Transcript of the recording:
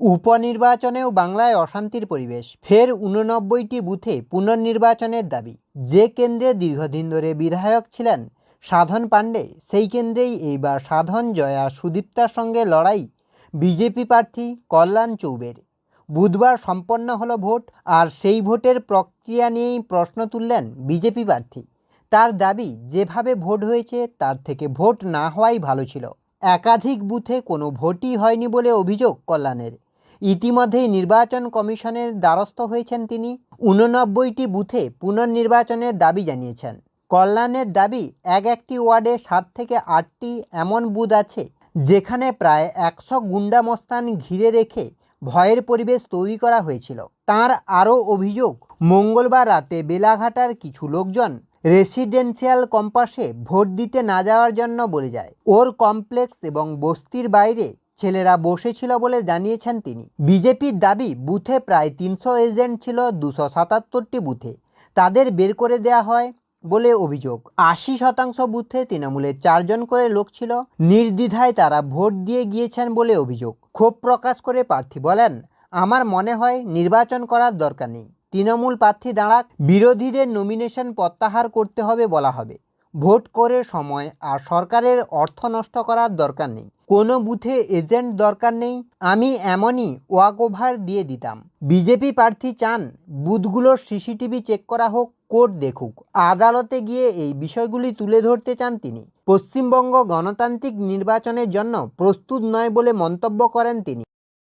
উপনির্বাচনেও বাংলায় অশান্তির পরিবেশ। ফের উননব্বইটি বুথে পুনর্নির্বাচনের দাবি। যে কেন্দ্রে দীর্ঘদিন ধরে বিধায়ক ছিলেন সাধন পাণ্ডে, সেই কেন্দ্রেই এইবার সাধন জয়া সুদীপ্তার সঙ্গে লড়াই বিজেপি প্রার্থী কল্যাণ চৌবের। বুধবার সম্পন্ন হলো ভোট, আর সেই ভোটের প্রক্রিয়া নিয়েই প্রশ্ন তুললেন বিজেপি প্রার্থী। তার দাবি, যেভাবে ভোট হয়েছে, তার থেকে ভোট না হওয়াই ভালো ছিল। একাধিক বুথে কোনো ভোটই হয়নি বলে অভিযোগ কল্যাণের। ইতিমধ্যেই নির্বাচন কমিশনের দ্বারস্থ হয়েছেন তিনি। উননব্বইটি বুথে পুনর্নির্বাচনের দাবি জানিয়েছেন। কল্যাণের দাবি, এক একটি ওয়ার্ডে সাত থেকে আটটি এমন বুথ আছে, যেখানে প্রায় একশো গুন্ডামস্তান ঘিরে রেখে ভয়ের পরিবেশ তৈরি করা হয়েছিল। তার আরও অভিযোগ, মঙ্গলবার রাতে বেলাঘাটার কিছু লোকজন রেসিডেন্সিয়াল কম্পাসে ভোট দিতে না যাওয়ার জন্য বলে যায়। ওর কমপ্লেক্স এবং বস্তির বাইরে ছেলেরা বসেছিল বলে জানিয়েছেন তিনি। বিজেপির দাবি, বুথে প্রায় তিনশো এজেন্ট ছিল দুশো সাতাত্তরটি বুথে। তাদের বের করে দেয়া হয় বলে অভিযোগ। আশি শতাংশ বুথে তৃণমূলের চারজন করে লোক ছিল। নির্দ্বিধায় তারা ভোট দিয়ে গিয়েছেন বলে অভিযোগ। ক্ষোভ প্রকাশ করে প্রার্থী বলেন, আমার মনে হয় নির্বাচন করার দরকার নেই। তৃণমূল প্রার্থী দাঁড়াক, বিরোধীদের নমিনেশন প্রত্যাহার করতে হবে বলা হবে। ভোট করে সময় আর সরকারের অর্থ নষ্ট করার দরকার নেই। কোনো বুথে এজেন্ট দরকার নেই। আমি এমনই ওয়াক ওভার দিয়ে দিতাম। বিজেপি প্রার্থী চান বুথগুলোর সিসিটিভি চেক করা হোক, কোর্ট দেখুক। আদালতে গিয়ে এই বিষয়গুলি তুলে ধরতে চান তিনি। পশ্চিমবঙ্গ গণতান্ত্রিক নির্বাচনের জন্য প্রস্তুত নয় বলে মন্তব্য করেন তিনি।